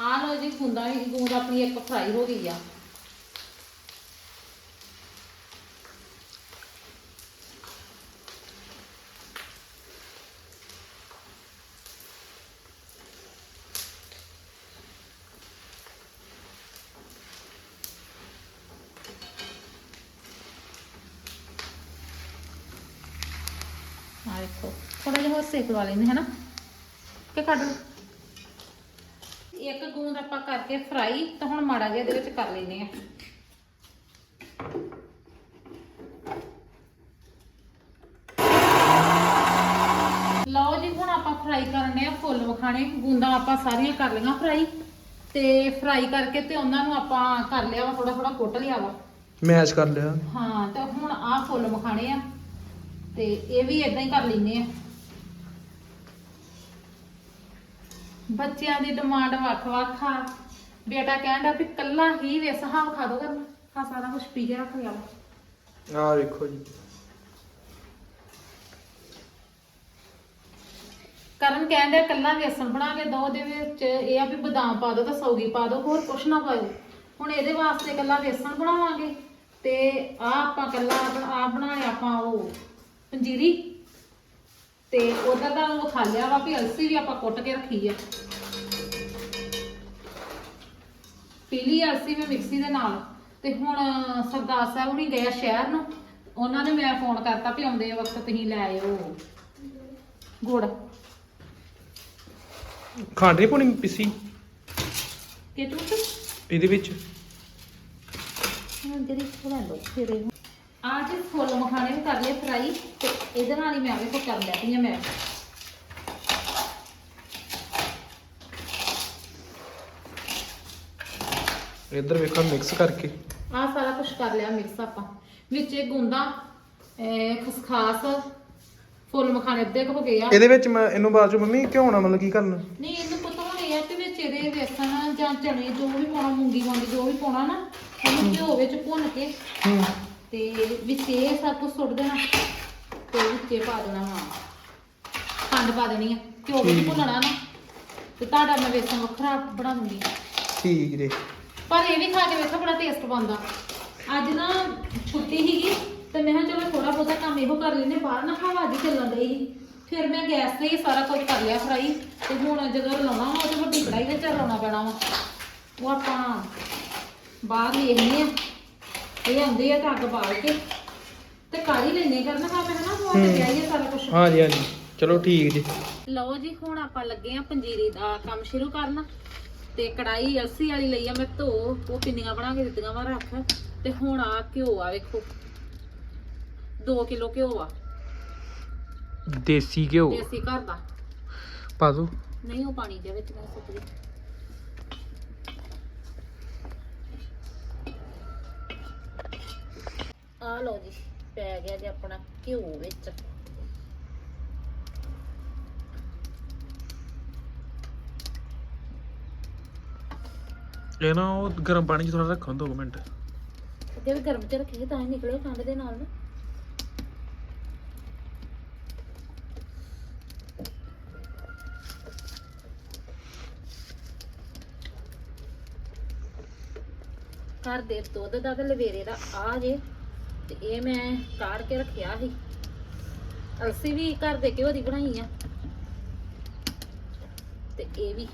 ਆ ਲੋ ਜੀ, ਗੁੰਦਾ ਵੀ ਗੂੰਦ ਆਪਣੀ ਇੱਕ ਫਰਾਈ ਹੋ ਗਈ ਆ। ਆ ਦੇਖੋ ਥੋੜਾ ਜਿਹਾ ਹੋਰ ਸੇਕ ਲਵਾ ਲੈਂਦੇ, ਹੈ ਨਾ? ਕਿ ਕੱਢ ਲਓ। ਇੱਕ ਗੂੰਦ ਆਪਾਂ ਕਰਕੇ ਫਰਾਈ ਤਾਂ ਹੁਣ ਮਾੜਾ ਜਿਹਾ ਇਹਦੇ ਵਿੱਚ ਕਰ ਲੈਨੇ ਆ ਲਓ ਜੀ ਹੁਣ ਆਪਾਂ ਫਰਾਈ ਕਰਨੇ ਆ ਫੁੱਲ ਮਖਾਣੇ ਗੂੰਦਾਂ ਆਪਾਂ ਸਾਰੀਆਂ ਕਰ ਲਈਆਂ ਫਰਾਈ ਤੇ ਫਰਾਈ ਕਰਕੇ ਤੇ ਉਹਨਾਂ ਨੂੰ ਆਪਾਂ ਕਰ ਲਿਆ ਵਾ ਥੋੜਾ ਥੋੜਾ ਕੁੱਟ ਲਿਆ ਵਾ। ਮੈਸ਼ ਕਰ ਲਿਆ। ਹਾਂ ਤੇ ਹੁਣ ਆਹ ਫੁੱਲ ਮਖਾਣੇ ਆ। ਤੇ ਇਹ ਵੀ ਇਦਾਂ ਹੀ ਕਰ ਲੈਨੇ ਆ। ਬੱਚਿਆਂ ਦੀ ਡਿਮਾਂਡ ਵੱਖ-ਵੱਖ ਆ। ਬੇਟਾ ਕਹਿੰਦਾ ਵੀ ਕੱਲਾ ਹੀ ਵੇਸ ਹਾਵ ਖਾ ਦੋ ਕਰਨਾ ਹਾਂ ਸਾਰਾ ਕੁਝ ਪੀ ਲਿਆ ਵਾ ਆਹ ਵੇਖੋ ਜੀ। ਕਰਨ ਕਹਿੰਦੇ ਕੱਲਾ ਵੇਸਣ ਬਣਾ ਕੇ ਦੋ ਦੇ ਵਿੱਚ ਇਹ ਆ ਵੀ ਬਦਾਮ ਪਾ ਦੋ ਤਾਂ ਸੌਗੀ ਪਾ ਦੋ ਹੋਰ ਕੁਛ ਨਾ ਪਾਓ ਹੁਣ ਇਹਦੇ ਵਾਸਤੇ ਕੱਲਾ ਵੇਸਣ ਬਣਾਵਾਂਗੇ ਤੇ ਆ ਆਪਾਂ ਕੱਲਾ ਆ ਬਣਾਇਆ ਆਪਾਂ ਉਹ ਪੰਜੀਰੀ। ਤੇ ਉਹਦਾ ਤਾਂ ਉਹ ਖਾ ਲਿਆ ਵਾ ਵੀ ਅਲਸੀ ਵੀ ਆਪਾਂ ਕੁੱਟ ਕੇ ਰੱਖੀ ਆ। ਪੀਲੀ ਅਲਸੀ ਮੈਂ ਮਿਕਸੀ ਦੇ ਨਾਲ। ਤੇ ਹੁਣ ਸਰਦਾਰ ਸਾਹਿਬ ਹੁਣੀ ਗਏ ਆ ਸ਼ਹਿਰ ਨੂੰ। ਉਹਨਾਂ ਨੇ ਮੈਂ ਫੋਨ ਕਰਤਾ ਵੀ ਆਉਂਦੇ ਵਕਤ ਤੁਸੀਂ ਲੈ ਆਇਓ। ਗੁੜ। ਖੰਡ ਪਾਉਣੀ ਪਿੱਸੀ? ਕਿ ਤੂੰ ਇਹਦੇ ਵਿੱਚ? ਹਾਂ ਜਿਹੜੀ ਥੋੜਾ ਲੋ ਫਿਰ ਇਹ ਆ ਜੀ ਫੁੱਲ ਮਖਾਣੇ ਵੀ ਕਰ ਲਏ ਫਰਾਈ ਤੇ ਇਹਦੇ ਨਾਲ ਹੀ ਮੈਂ ਵੇਖੋ ਕਰ ਲੈਤੀ ਆ ਮੈਂ। ਇੱਧਰ ਵੇਖੋ ਮਿਕਸ ਕਰਕੇ। ਆ ਸਾਰਾ ਕੁਝ ਕਰ ਲਿਆ ਮਿਕਸ ਆਪਾਂ। ਵਿੱਚ ਇਹ ਗੁੰਦਾ ਖਸਖਾਸ ਫੁੱਲ ਮਖਾਣੇ ਅੱਧੇ ਕੁ ਹੋ ਗਏ ਆ। ਇਹਦੇ ਵਿੱਚ ਮੈਂ ਇਹਨੂੰ ਬਾਅਦ ਚ ਮੰਮੀ ਕਿਉਂ ਨਾ ਮਤਲਬ ਕੀ ਕਰਨਾ? ਨਹੀਂ ਇਹਨੂੰ ਪਤਾ ਹੋਣੀ ਆ ਕਿ ਵਿੱਚ ਇਹਦੇ ਵੇਸਣ ਜਾਂ ਚਣੇ ਜੋ ਵੀ ਪਾਉਣਾ ਮੂੰਗੀ ਵਾਂਗੀ ਜੋ ਵੀ ਪਾਉਣਾ ਨਾ ਉਹਨੂੰ ਘਿਓ ਵਿੱਚ ਭੁੰਨ ਕੇ ਹੂੰ। ਤੇ ਵਿੱਚ ਇਹ ਸਭ ਕੁਝ ਸੁੱਟ ਦੇਣਾ ਤੇ ਵਿੱਚੇ ਪਾ ਦੇਣਾ ਵਾ। ਖੰਡ ਪਾ ਦੇਣੀ ਆ ਘਿਓ ਵਿੱਚ ਭੁੰਨਣਾ ਨਾ। ਤੇ ਤੁਹਾਡਾ ਮੈਂ ਵੇਸਣ ਵੱਖਰਾ ਬਣਾ ਦੂੰਗੀ। ਠੀਕ ਜੀ। ਪਰ ਇਹ ਵੀ ਖਾ ਕੇ ਵੇਖੋ ਬੜਾ ਟੇਸਟ ਬਣਦਾ। ਅੱਜ ਨਾ ਛੁੱਟੀ ਸੀਗੀ ਤੇ ਮੈਂ ਕਿਹਾ ਚਲੋ ਥੋੜਾ ਬਹੁਤਾ ਕੰਮ ਇਹੋ ਕਰ ਲੈਨੇ ਬਾਹਰ ਨਾ ਹਵਾ ਦੀ ਚੱਲਣ ਡਈ ਸੀ। ਫਿਰ ਮੈਂ ਗੈਸ ਤੇ ਹੀ ਸਾਰਾ ਕੁਝ ਕਰ ਲਿਆ ਫਰਾਈ ਤੇ ਹੁਣ ਜਦੋਂ ਲਾਉਣਾ ਵਾ ਉਹ ਤੇ ਵੱਡੀ ਕੜਾਈ ਵਿੱਚ ਲਾਉਣਾ ਪੈਣਾ ਵਾ। ਉਹ ਆਪਾਂ ਬਾਹਰ ਵੇਖਨੇ ਆ ਇਹ ਆਉਂਦੇ ਆ ਤਾਂ ਅੱਗ ਬਾਲ ਕੇ। ਤੇ ਕਰ ਹੀ ਲੈਨੇ ਕਰਨਾ ਕੰਮ ਹੈ ਨਾ ਉਹ ਤੇ ਗਿਆ ਹੀ। ਆ ਸਾਰਾ ਕੁਝ ਹਾਂਜੀ ਹਾਂਜੀ। ਚਲੋ ਠੀਕ ਜੀ। ਲਓ ਜੀ ਹੁਣ ਆਪਾਂ ਲੱਗੇ ਆ ਪੰਜੀਰੀ ਦਾ ਕੰਮ ਸ਼ੁਰੂ ਕਰਨਾ। ਤੇ ਕੜਾਈ ਅਲਸੀ ਵਾਲੀ ਲਈ ਆ ਮੈਂ ਧੋ ਉਹ ਪਿੰਨੀਆਂ ਬਣਾ ਕੇ ਦਿੱਤੀਆਂ ਵਾ ਰੱਖ। ਤੇ ਹੁਣ ਆ ਘਿਓ ਆ ਵੇਖੋ। 2 ਕਿਲੋ ਘਿਓ ਆ। ਦੇਸੀ ਘਿਓ? ਦੇਸੀ ਘਰ ਦਾ। ਪਾ ਦੋ। ਨਹੀਂ ਉਹ ਪਾਣੀ ਦੇ ਵਿੱਚ ਮੈਂ ਸੁੱਟ ਆ ਲਓ ਜੀ ਪੈ ਗਿਆ ਜੀ ਆਪਣਾ ਘਿਓ ਵਿੱਚ। ਇਹ ਨਾ ਉਹ ਗਰਮ ਪਾਣੀ ਚ ਥੋੜਾ ਰੱਖੋ 2 ਮਿੰਟ। ਅੱਗੇ ਵੀ ਗਰਮ ਚ ਰੱਖੀ ਤਾਂ ਹੀ ਨਿਕਲੇ ਠੰਡ ਦੇ ਨਾਲ ਨਾ। ਘਰ ਦੇ ਦੁੱਧ ਦਾ ਤੇ ਲਵੇਰੇ ਦਾ ਆ ਜੇ। ਤੇ ਇਹ ਮੈਂ ਕਾੜ ਕੇ ਰੱਖਿਆ ਸੀ। ਅਲਸੀ ਵੀ ਘਰ ਦੇ ਘਿਓ ਦੀ ਬਣਾਈ ਆ। ਤੇ ਇਹ ਵੀ।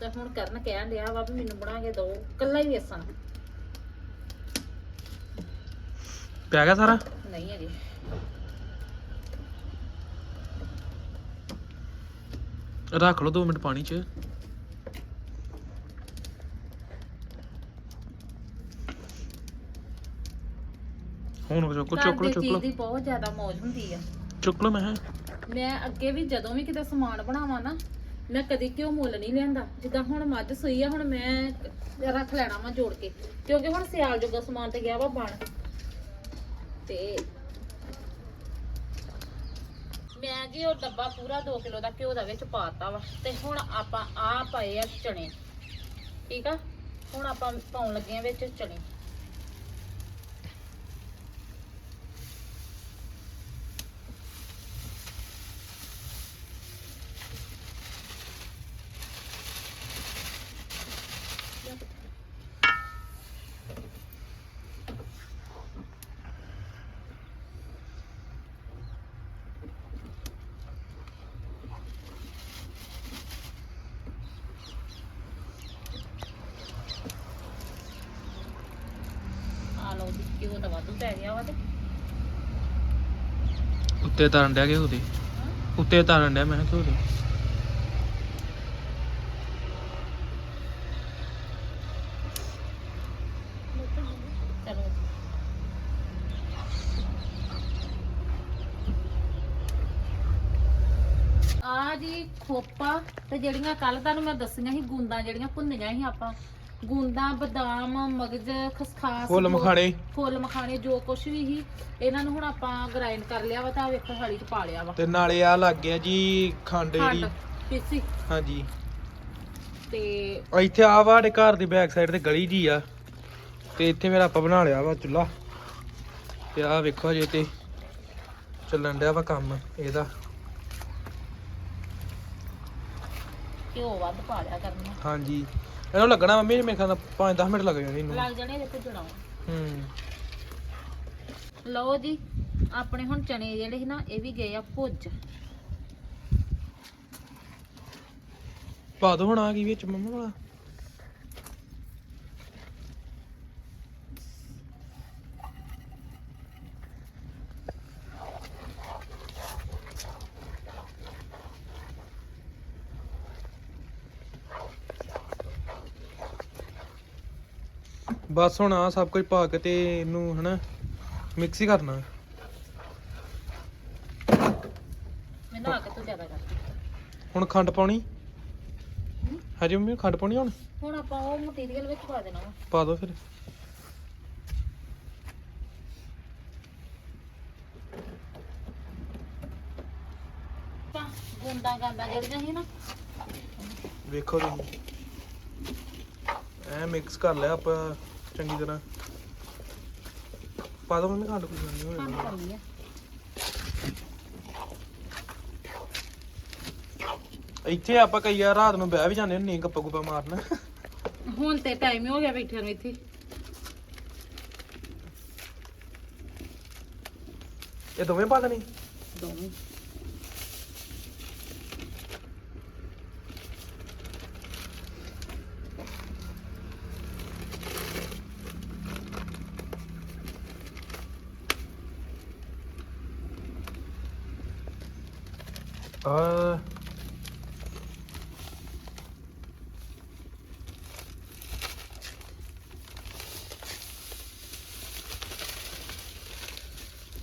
ਤਾਂ ਹੁਣ ਕਰਨ ਕਹਿਣ ਡਿਆ ਵਾ ਵੀ ਮੈਨੂੰ ਬਣਾ ਕੇ ਦਿਓ ਕੱਲਾ ਹੀ ਵੇਸਣ। ਪੈ ਗਿਆ ਸਾਰਾ? ਨਹੀਂ ਅਜੇ ਰੱਖ ਲਓ 2 ਮਿੰਟ ਪਾਣੀ ਚ। ਹੁਣ ਚੁੱਕ ਚੁੱਕ ਦੀ ਚੁੱਕ ਲਓ। ਦੀ ਬਹੁਤ ਜ਼ਿਆਦਾ ਮੌਜ ਹੁੰਦੀ ਆ। ਚੁੱਕ ਲਓ ਮੈਂ। ਮੈਂ ਅੱਗੇ ਵੀ ਜਦੋਂ ਵੀ ਕਿਤੇ ਸਮਾਨ ਬਣਾਵਾਂ ਨਾ ਮੈਂ ਕਦੀ ਕਿਉਂ ਮੁੱਲ ਨਹੀਂ ਲੈਂਦਾ ਜਿੱਦਾਂ ਹੁਣ ਮੱਝ ਸੂਈ ਆ ਹੁਣ ਮੈਂ ਰੱਖ ਲੈਣਾ ਵਾ ਜੋੜ ਕੇ। ਕਿਉਂਕਿ ਹੁਣ ਸਿਆਲ ਜੋਗਾ ਸਮਾਨ ਤੇ ਗਿਆ ਵਾ ਬਣ। ਤੇ ਮੈਂ ਜੀ ਉਹ ਡੱਬਾ ਪੂਰਾ 2 ਕਿਲੋ ਦਾ ਘਿਓ ਦਾ ਵਿੱਚ ਪਾਤਾ ਵਾ। ਤੇ ਹੁਣ ਆਪਾਂ ਆ ਪਏ ਆ ਚਣੇ। ਠੀਕ ਆ? ਹੁਣ ਆਪਾਂ ਪਾਉਣ ਲੱਗੇ ਆ ਵਿੱਚ ਚਣੇ ਘਿਓ ਤਾਂ ਵਾਧੂ ਪੈ ਗਿਆ ਵਾ ਤੇ। ਉੱਤੇ ਤਾਰਨ ਡਿਆ ਕਿ ਉਹਦੇ? ਉੱਤੇ ਤਾਰਨ ਡਿਆ ਮੈਂ ਕਿ ਉਹਦੇ? ਆ ਜੀ ਖੋਪਾ ਤੇ ਜਿਹੜੀਆਂ ਕੱਲ ਤੁਹਾਨੂੰ ਮੈਂ ਦੱਸੀਆਂ ਸੀ ਗੂੰਦਾਂ ਜਿਹੜੀਆਂ ਭੁੰਨੀਆਂ ਸੀ ਆਪਾਂ। ਗੂੰਦਾਂ ਬਦਾਮ ਮਗਜ ਖਸਖਾਸ ਫੁੱਲ ਜੋ- ਮਖਾਣੇ। ਫੁੱਲ ਮਖਾਣੇ ਜੋ ਕੁਛ ਵੀ ਸੀ ਇਹਨਾਂ ਨੂੰ ਹੁਣ ਆਪਾਂ ਗ੍ਰਾਈਂਡ ਕਰ ਲਿਆ ਵਾ ਤਾਂ ਆਹ ਵੇਖੋ ਥਾਲੀ 'ਚ ਪਾ ਲਿਆ ਵਾ। ਤੇ ਨਾਲੇ ਆ ਲੱਗ ਗਿਆ ਜੀ ਖੰਡ ਜਿਹੜੀ। ਪੀਸੀ। ਹਾਂਜੀ। ਤੇ ਆ ਇੱਥੇ ਆ ਵਾ ਸਾਡੇ ਘਰ ਦੀ ਬੈਕ ਸਾਈਡ ਤੇ ਗਲੀ ਜੀ ਆ। ਤੇ ਇੱਥੇ ਫਿਰ ਆਪਾਂ ਬਣਾ ਲਿਆ ਵਾ ਚੁੱਲਾ ਤੇ ਆ ਵੇਖੋ ਜੇ ਤੇ ਚੱਲਣ ਡਿਆ ਵਾ ਕੰਮ ਇਹਦਾ। ਘਿਓ ਵੱਧ ਪਾ ਲਿਆ ਕਰਨਾ। ਹਾਂਜੀ। ਇਹਨੂੰ ਲੱਗਣਾ ਮੰਮੀ ਮੇਰੇ ਖਿਆਲ 5-10 ਮਿੰਟ ਲੱਗ ਜਾਣੇ ਇਹਨੂੰ। ਲੱਗ ਜਾਣੇ ਇਹਦੇ ਤੇ ਹੂੰ। ਲਓ ਜੀ ਆਪਣੇ ਹੁਣ ਚਨੇ ਜਿਹੜੇ ਸੀ ਨਾ ਇਹ ਵੀ ਗਏ ਆ ਭੁੱਜ। ਪਾ ਦੋ ਹੁਣ ਆ ਕੀ ਵਿੱਚ ਮੰਮਾ ਵਾਲਾ ਬਸ ਹੁਣ ਆ ਸਭ ਕੁਝ ਪਾ ਕੇ ਤੇ ਇਹਨੂੰ ਹਨਾ ਮਿਕਸ ਹੀ ਕਰਨਾ। ਮੈਨੂੰ ਆ ਕੇ ਤੋਂ ਜ਼ਿਆਦਾ ਕਰ। ਹੁਣ ਖੰਡ ਪਾਉਣੀ? ਹਾਂਜੀ ਮੰਮੀ ਖੰਡ ਪਾਉਣੀ ਹੁਣ? ਹੁਣ ਆਪਾਂ ਉਹ ਮਟੀਰੀਅਲ ਵਿੱਚ ਪਾ ਦੇਣਾ ਵਾ। ਪਾ ਦੋ ਫਿਰ। ਆਪਾਂ ਗੁੰਦਾਂ ਗਾਂਦਾਂ ਜਿਹੜੀਆਂ ਸੀ ਨਾ। ਵੇਖੋ ਤੁਸੀਂ। ਐ ਮਿਕਸ ਕਰ ਲਿਆ ਆਪਾਂ। ਚੰਗੀ ਤਰ੍ਹਾਂ। ਪਾ ਦੋ ਮੰਮੀ ਖੰਡ ਕੋਈ ਨਹੀਂ ਹੋਏਗਾ। ਪਾਈ ਆ ਇੱਥੇ ਆਪਾਂ ਕਈ ਵਾਰ ਰਾਤ ਨੂੰ ਬਹਿ ਵੀ ਜਾਂਦੇ ਹੁੰਦੇ ਗੱਪਾ ਗੁੱਪਾ ਮਾਰਨ। ਹੁਣ ਤੇ ਟਾਈਮ ਹੋ ਗਿਆ ਬੈਠਿਆਂ ਨੂੰ ਇੱਥੇ। ਇਹ ਦੋਵੇਂ ਪਾ ਦੇਣੀ? ਦੋਵੇਂ। ਆ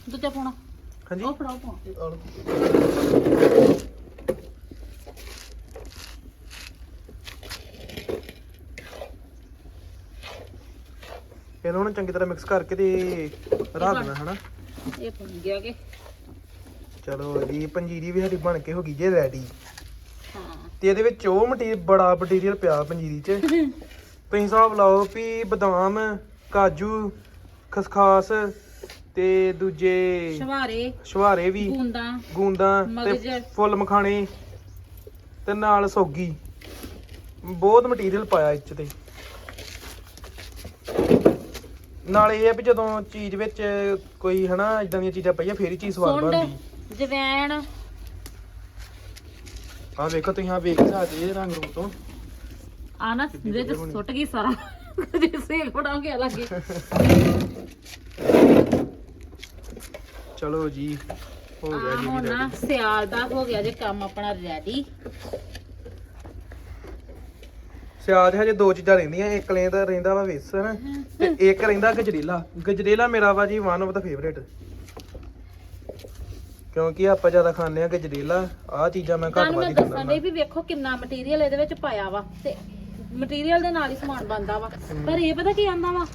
ਦੂਜਾ ਪਾਉਣਾ। ਹਾਂਜੀ। ਉਹ ਫੜਾਓ ਪਾਉਣਾ। ਆ ਲਓ। ਇਹਨੂੰ ਹੁਣ ਚੰਗੀ ਤਰ੍ਹਾਂ ਮਿਕਸ ਕਰਕੇ ਤੇ ਰੱਖ ਦੇਣਾ ਹਨਾ ਇਹ ਬਣ ਗਿਆ ਕਿ? ਚਲੋ ਜੀ ਪੰਜੀਰੀ ਵੀ ਸਾਡੀ ਬਣ ਕੇ ਹੋ ਗਈ ਜੇ ਰੈਡੀ ਹਾਂ। ਤੇ ਇਹਦੇ ਵਿੱਚ ਉਹ ਮਟੀਰੀਅਲ ਬੜਾ ਮਟੀਰੀਅਲ ਪਿਆ ਪੰਜੀਰੀ 'ਚ। ਤੁਸੀਂ ਹਿਸਾਬ ਲਾਓ ਵੀ ਬਦਾਮ ਕਾਜੂ ਖਸਖਾਸ ਤੇ ਦੂਜੇ ਸ਼ਵਾਰੇ ਸ਼ਵਾਰੇ ਵੀ ਗੁੰਦਾਂ ਗੂੰਦਾਂ ਮਗਜ਼। ਤੇ ਫੁੱਲ ਮਖਾਣੇ ਤੇ ਨਾਲ ਸੌਗੀ। ਬਹੁਤ ਮਟੀਰੀਅਲ ਪਾਇਆ ਇਹ 'ਚ ਤੇ। ਨਾਲ ਇਹ ਆ ਵੀ ਜਦੋਂ ਚੀਜ਼ ਵਿੱਚ ਕੋਈ ਹਨਾ ਇਦਾਂ ਦੀਆਂ ਚੀਜ਼ਾਂ ਪਈਆਂ ਫੇਰ ਹੀ ਚੀਜ਼ ਸਵਾਦ ਸੁੰਡ ਬਣਦੀ। ਜਵੈਣ। ਆਹ ਵੇਖੋ ਤੁਸੀਂ ਆ ਵੇਖ ਸਕਦੇ ਇਹ ਰੰਗ ਰੂਪ ਤੋਂ। ਆ ਨਾ ਇਹਦੇ ਚ ਸੁੱਟ ਗਈ ਸਾਰਾ। ਜੇ ਸੇਕ ਬਣਾ ਕੇ ਲੱਗੇ ਚਲੋ ਜੀ ਹੋ ਆ ਗਿਆ ਜੀ ਹੁਣ ਨਾ ਸਿਆਲ ਦਾ ਹੋ ਗਿਆ ਜੇ ਕੰਮ ਆਪਣਾ ਰੈਡੀ ਸਿਆਜ ਹਜੇ ਦੋ ਚੀਜ਼ਾਂ ਰਹਿੰਦੀਆਂ ਇੱਕ ਲੈਂਦਾ ਰਹਿੰਦਾ ਵਾ ਵੇਸਣ ਤੇ ਇੱਕ ਰਹਿੰਦਾ ਗਜਰੇਲਾ। ਗਜਰੇਲਾ ਮੇਰਾ ਵਾ ਜੀ ਵਨ ਆਫ ਦਾ ਫੇਵਰੇਟ ਕਿਉਂਕਿ ਆਪਾਂ ਜ਼ਿਆਦਾ ਖਾਂਦੇ ਆ ਗਜਰੇਲਾ ਆਹ ਚੀਜ਼ਾਂ ਮੈਂ ਘੱਟ ਤੁਹਾਨੂੰ ਵੱਧ ਮੈਂ ਖਾਂਦਾ ਡਈ ਵੀ ਵੇਖੋ ਕਿੰਨਾ ਮਟੀਰੀਅਲ ਇਹਦੇ ਵਿੱਚ ਪਾਇਆ ਵਾ ਤੇ ਮਟੀਰੀਅਲ ਦੇ ਨਾਲ ਹੀ ਸਮਾਨ ਬਣਦਾ ਵਾ। ਪਰ ਇਹ ਪਤਾ ਕੀ ਆਂਦਾ ਵਾ?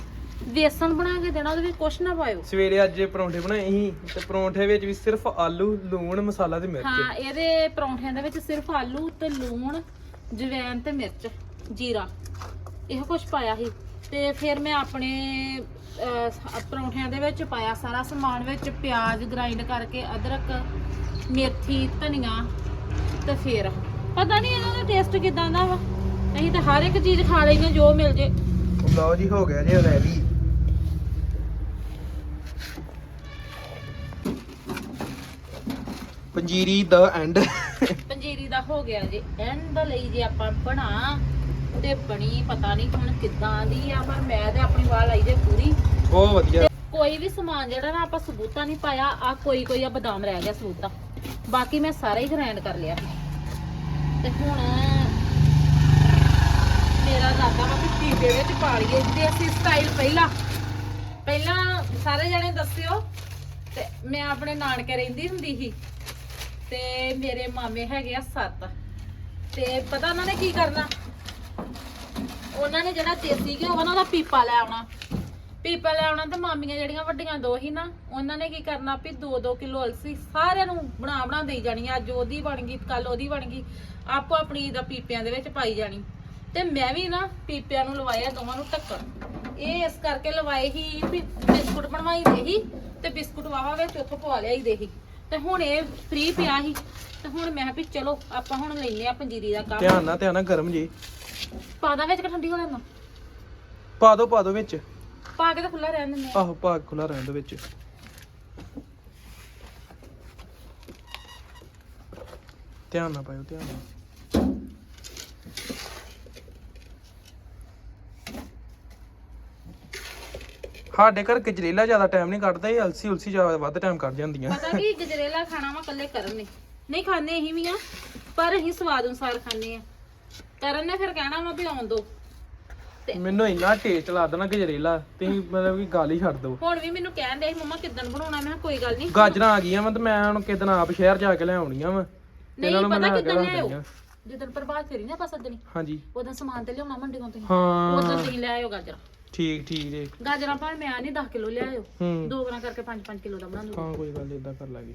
ਵੇਸਣ ਬਣਾ ਕੇ ਦੇਣਾ ਉਹਦੇ ਵਿੱਚ ਕੁਛ ਨਾ ਪਾਇਓ। ਸਵੇਰੇ ਅੱਜ ਪਰੌਂਠੇ ਬਣਾਏ ਸੀ ਤੇ ਪਰੌਂਠੇ ਵਿੱਚ ਵੀ ਸਿਰਫ ਆਲੂ ਲੂਣ ਮਸਾਲਾ ਤੇ ਮਿਰਚ। ਹਾਂ ਇਹਦੇ ਪਰੌਂਠਿਆਂ ਦੇ ਵਿੱਚ ਸਿਰਫ ਆਲੂ ਤੇ ਲੂਣ ਜਵੈਨ ਤੇ ਮਿਰਚ ਜੀਰਾ। ਇਹੋ ਕੁਝ ਪਾਇਆ ਸੀ। ਤੇ ਫਿਰ ਮੈਂ ਆਪਣੇ ਅਹ, ਪਰੌਂਠਿਆਂ ਦੇ ਵਿੱਚ ਪਾਇਆ ਸਾਰਾ ਸਮਾਨ ਵਿੱਚ ਪਿਆਜ਼ ਗ੍ਰਾਈਂਡ ਕਰਕੇ ਅਦਰਕ ਮੇਥੀ ਧਨੀਆ ਤੇ ਫਿਰ ਪਤਾ ਨਹੀਂ ਇਹਨਾਂ ਦਾ ਟੇਸਟ ਕਿਦਾਂ ਦਾ ਵਾ। ਅਸੀਂ ਤਾਂ ਹਰ ਇੱਕ ਚੀਜ਼ ਖਾ ਲੈਂਦੇ ਹਾਂ, ਜੋ ਮਿਲ ਜੇ। ਲਓ ਜੀ ਹੋ ਗਿਆ ਜੀ ਰੈਡੀ। ਪੰਜੀਰੀ ਦਾ ਐਂਡ ਪੰਜੀਰੀ ਦਾ ਹੋ ਗਿਆ ਜੀ ਐਂਡ ਲਈ ਜੇ ਆਪਾਂ ਬਣਾ ਤੇ ਬਣੀ ਪਤਾ ਨਹੀਂ ਹੁਣ ਕਿੱਦਾਂ ਦੀ ਆ ਪਰ ਮੈਂ ਤੇ ਆਪਣੀ ਵਾਲ ਲਾਈ ਜੇ ਪੂਰੀ। ਬਹੁਤ ਵਧੀਆ। ਕੋਈ ਵੀ ਸਮਾਨ ਜਿਹੜਾ ਨਾ ਆਪਾਂ ਸਬੂਤਾ ਨਹੀਂ ਪਾਇਆ ਆ ਕੋਈ ਕੋਈ ਆ ਬਦਾਮ ਰਹਿ ਗਿਆ ਸਬੂਤਾ। ਬਾਕੀ ਮੈਂ ਸਾਰਾ ਹੀ ਗ੍ਰਾਈਂਡ ਕਰ ਲਿਆ। ਤੇ ਹੁਣ ਮੇਰਾ ਦਾਦਾ ਵਾ ਵੀ ਪੀਪੇ ਵਿੱਚ ਪਾ ਲਈਏ। ਦੇਸੀ ਸਟਾਈਲ ਪਹਿਲਾਂ ਪਹਿਲਾਂ ਸਾਰੇ ਜਣੇ ਦੱਸਿਓ ਤੇ ਮੈਂ ਆਪਣੇ ਨਾਨਕੇ ਰਹਿੰਦੀ ਹੁੰਦੀ ਸੀ ਤੇ ਮੇਰੇ ਮਾਮੇ ਹੈਗੇ ਆ ਸੱਤ। ਤੇ ਪਤਾ ਉਹਨਾਂ ਨੇ ਕੀ ਕਰਨਾ? ਉਹਨਾਂ ਨੇ ਜਿਹੜਾ ਦੇਸੀ ਘਿਓ ਵਾ ਨਾ, ਉਹਦਾ ਪੀਪਾ ਲੈ ਆਉਣਾ। ਪੀਪਾ ਲੈ ਆਉਣਾ ਤੇ ਮਾਮੀਆਂ ਜਿਹੜੀਆਂ ਵੱਡੀਆਂ ਦੋ ਹੀ ਨਾ, ਉਹਨਾਂ ਨੇ ਕੀ ਕਰਨਾ ਵੀ 2-2 ਕਿਲੋ ਅਲਸੀ ਸਾਰਿਆਂ ਨੂੰ ਬਣਾ ਬਣਾ ਦੇਈ ਜਾਣੀ ਅੱਜ ਉਹਦੀ ਬਣ ਗਈ ਕੱਲ ਉਹਦੀ ਬਣ ਗਈ। ਆਪੋ ਆਪਣੀ ਦਾ ਪੀਪਿਆਂ ਦੇ ਵਿੱਚ ਪਾਈ ਜਾਣੀ। ਤੇ ਮੈਂ ਵੀ ਨਾ ਪੀਪਿਆਂ ਨੂੰ ਲਵਾਇਆ ਦੋਵਾਂ ਨੂੰ ਢੱਕਣ। ਇਹ ਇਸ ਕਰਕੇ ਲਵਾਏ ਹੀ ਵੀ ਬਿਸਕੁਟ ਬਣਵਾਈ ਦੇ ਹੀ ਤੇ ਬਿਸਕੁਟ ਵਾਵਾ ਵਿੱਚ ਉੱਥੋਂ ਪਵਾ ਹੀ ਦੇ ਹੀ ਤੇ ਹੁਣ ਇਹ ਫ੍ਰੀ ਪਿਆ ਸੀ। ਤੇ ਹੁਣ ਮੈਂ ਕਿਹਾ ਵੀ ਚਲੋ, ਆਪਾਂ ਹੁਣ ਲੈਨੇ ਆ ਪੰਜੀਰੀ ਦਾ ਕੰਮ। ਧਿਆਨ ਨਾਲ ਧਿਆਨ ਨਾਲ ਗਰਮ ਜੀ। ਪਾਦਾ ਵਿੱਚ ਕਿ ਠੰਡੀ ਹੋ ਲੈਣਾ ਪਾ ਦੋ ਪਾ ਦੋ ਵਿੱਚ। ਪਾ ਕੇ ਤਾਂ ਖੁੱਲਾ ਰਹਿਣ ਦਿੰਦੇ ਆ। ਆਹੋ ਭਾਗ ਖੁੱਲਾ ਰਹਿਣ ਦੋ ਵਿੱਚ। ਧਿਆਨ ਨਾਲ ਪਾਇਓ ਧਿਆਨ ਨਾਲ। ਸਾਡੇ ਘਰ ਗਜਰੇਲਾ ਜ਼ਿਆਦਾ ਟਾਈਮ ਨਹੀਂ ਕੱਢਦਾ ਇਹ ਅਲਸੀ ਉਲਸੀ ਜ਼ਿਆਦਾ ਵੱਧ ਟਾਈਮ ਕੱਢ ਜਾਂਦੀਆਂ। ਪਤਾ ਕੀ ਗਜਰੇਲਾ ਖਾਣਾ ਵਾ ਕੱਲੇ ਕਰਨ ਨੇ। ਨਹੀਂ ਖਾਣੇ ਅਸੀਂ ਵੀ ਆ ਪਰ ਅਸੀਂ ਸਵਾਦ ਅਨੁਸਾਰ ਖਾਣੇ ਆ। ਕਰਨ ਨੇ ਫਿਰ ਕਹਿਣਾ ਵਾ ਵੀ ਆਉਣ ਦੋ। ਮੈਨੂੰ ਇੰਨਾ ਟੇਸਟ ਲੱਗਦਾ ਨਾ ਗਜਰੇਲਾ ਤੁਸੀਂ ਮਤਲਬ ਕਿ ਗੱਲ ਹੀ ਛੱਡ ਦਿਓ। ਹੁਣ ਵੀ ਮੈਨੂੰ ਕਹਿਣ ਦੇ ਸੀ ਮੰਮਾ ਕਿੱਦਣ ਬਣਾਉਣਾ? ਮੈਂ ਕਿਹਾ ਕੋਈ ਗੱਲ ਨਹੀਂ ਗਾਜਰਾਂ ਆ ਗਈਆਂ ਵਾ ਤੇ ਮੈਂ ਹੁਣ ਕਿਦਨ ਆਪ ਸ਼ਹਿਰ ਜਾ ਕੇ ਲੈ ਆਉਣੀਆਂ ਵਾ। ਨਹੀਂ ਪਤਾ ਲਿਆ ਕੇ ਕਿੱਦਣ ਰੱਖ ਲਿਆਓ। ਜਦੋਂ ਪ੍ਰਭਾਤ ਫੇਰੀ ਨਾ ਆਪਾਂ ਸੱਦਣੀ ਹਾਂਜੀ। ਉਦੋਂ ਸਮਾਨ ਤੇ ਲਿਆਉਣਾ ਮੰਡੀ ਤੋਂ ਤੁਸੀਂ। ਹਾਂ। ਉਦੋਂ ਤੁਸੀਂ ਲੈ ਆਇਓ ਗਾਜਰਾਂ। ਠੀਕ ਠੀਕ ਜੀ। ਗਾਜਰਾਂ ਭਾਵੇਂ ਮੈਂ ਨਹੀਂ 10 ਕਿਲੋ ਲਿਆਇਓ। ਦੋ ਗਣਾ ਕਰਕੇ 5-5 ਕਿਲੋ ਦਾ ਬਣਾ ਦੂੰ ਹਾਂ ਕੋਈ ਗੱਲ ਏਦਾਂ ਕਰ ਲਾਂਗੇ।